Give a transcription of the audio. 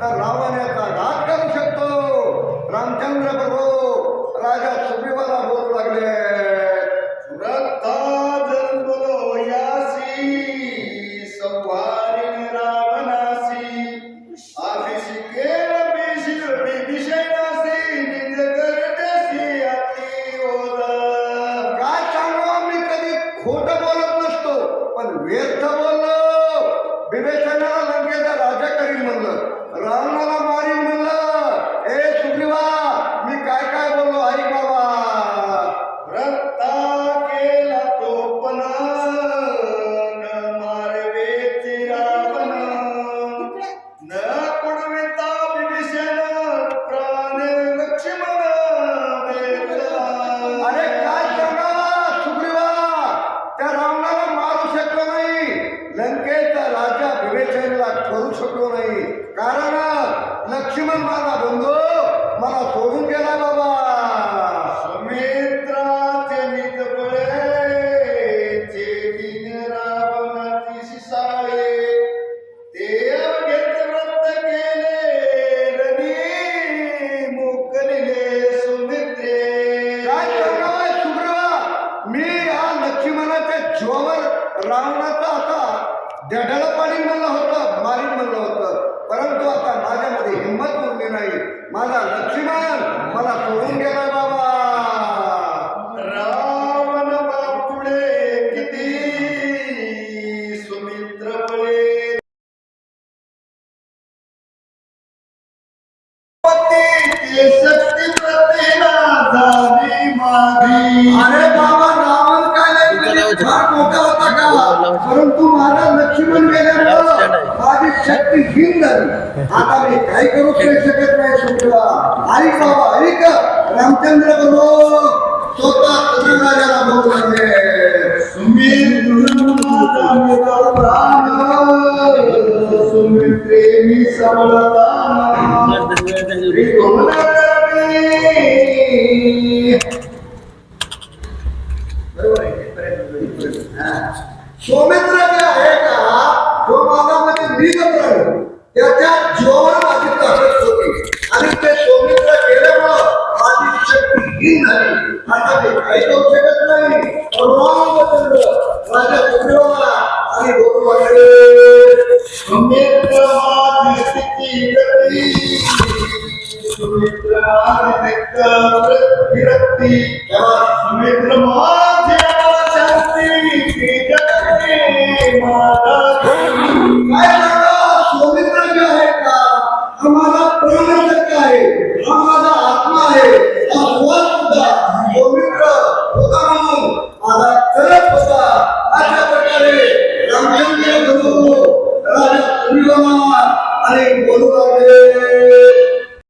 तर रावणाचा घात करू शकतो. रामचंद्र प्रभू राजा सुग्रीवाला बोलू लागले. काय सांगू? कधी खोट बोलत नसतो पण व्यर्थ बोललो विवेचनाला लंकेचा राजा करीन म्हणलं रावणाला मारीन म्हणलं ए सुग्रीवा मी काय काय बोललो आई बाबा रत्ता केला तो पण न मारवेची रावण न कुडविता विभीषण प्राण लक्ष्मण वेदला अरे काय सांगा सुग्रीवा त्या रावणाला मारू शकलो नाही लंकेचा राजा विवेचनला करू शकलो नाही कारण लक्ष्मण माझा बंधू मला सोडून गेला बाबा. जीवावर रावणाचा आता दडळ पाणी म्हणलं होतं मारीन म्हणलं होतं. परंतु आता माझ्यामध्ये हिंमत उरली नाही. माझा लक्ष्मण मला सोडून गेला बाबा. रावण किती शक्ती झाली माझी मोठा होता का? परंतु माझा लक्ष्मण गेल्यामुळं माझी शक्ती हीन झाली. आता मी काही करू शकत नाही सुग्रीवा ऐक बाबा ऐक रामचंद्र बरो स्वतः सुग्रीवराजाला बोलू लागले. प्राण सुमित्रे सौमित्र जे आहे का तो माझ्यामध्ये मृग त्याच्या जीवावर माझी ताकद होती. आणि ते सौमित्र गेल्यामुळं माझी शक्ती हीन झाली. आता मी काही करू शकत नाही. विरक्ती सुमित्र शांती जगते काय सौमित्र आहे का हा? माझा आहे हा। माझा आत्मा आहे हा। सुद्धा सौमित्र